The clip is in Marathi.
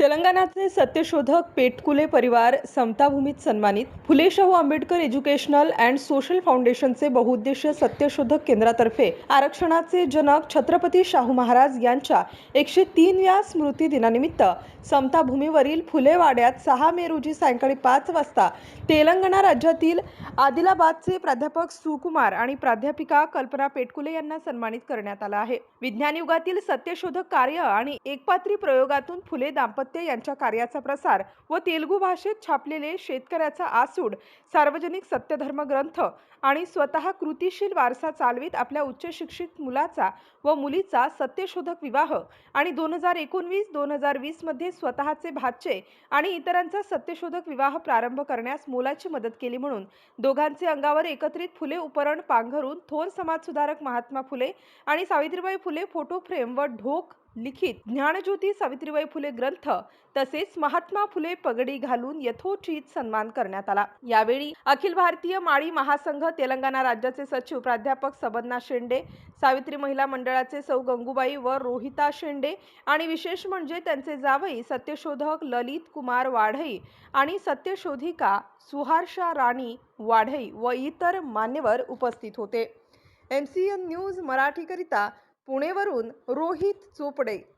तेलंगणाचे सत्यशोधक पेटकुले परिवार समताभूमीत सन्मानित. Phule Shahu Ambedkar educational and social फाउंडेशनचे बहुउद्देशीय सत्यशोधक केंद्रातर्फे आरक्षणाचे जनक छत्रपती शाहू महाराज यांच्या एकशे तीनव्या स्मृती दिनानिमित्त समताभूमीवरील फुलेवाड्यात सहा मे रोजी सायंकाळी पाच वाजता तेलंगणा राज्यातील आदिलाबादचे प्राध्यापक सुकुमार आणि प्राध्यापिका कल्पना पेटकुले यांना सन्मानित करण्यात आलं आहे. विज्ञान युगातील सत्यशोधक कार्य आणि एकपात्री प्रयोगातून फुले दाम्पत्य यांच्या कार्याचा प्रसार व तेलुगू भाषेत छापलेले शेतकऱ्याचा आसूड सार्वजनिक सत्यधर्म ग्रंथ आणि स्वतः कृतिशील वारसा चालवीत आपल्या उच्च शिक्षित मुलाचा व मुलीचा सत्यशोधक विवाह आणि दोन हजार एकोणवीस दोन हजार वीसमध्ये स्वतःचे भाचे आणि इतरांचा सत्यशोधक विवाह प्रारंभ करण्यास मोलाची मदत केली म्हणून दोघांचे अंगावर एकत्रित फुले उपरण पांघरून थोर समाजसुधारक महात्मा फुले आणि सावित्रीबाई फुले फोटो फ्रेम व ढोक लिखित ज्ञानज्योती सावित्रीबाई फुले ग्रंथ तसेच महात्मा फुले पगडी घालून यथोचित सन्मान करण्यात आला. यावेळी अखिल भारतीय माळी महासंघ तेलंगणा राज्याचे सचिव प्राध्यापक सबन्ना शेंडे सावित्री महिला मंडळाचे सौ गंगूबाई व रोहिता शेंडे आणि विशेष म्हणजे त्यांचे जावई सत्यशोधक ललित कुमार वाढई आणि सत्यशोधिका सुहार्षा राणी वाढई व इतर मान्यवर उपस्थित होते. एम सी एन न्यूज मराठीकरिता पुणेवरून रोहित चोपडे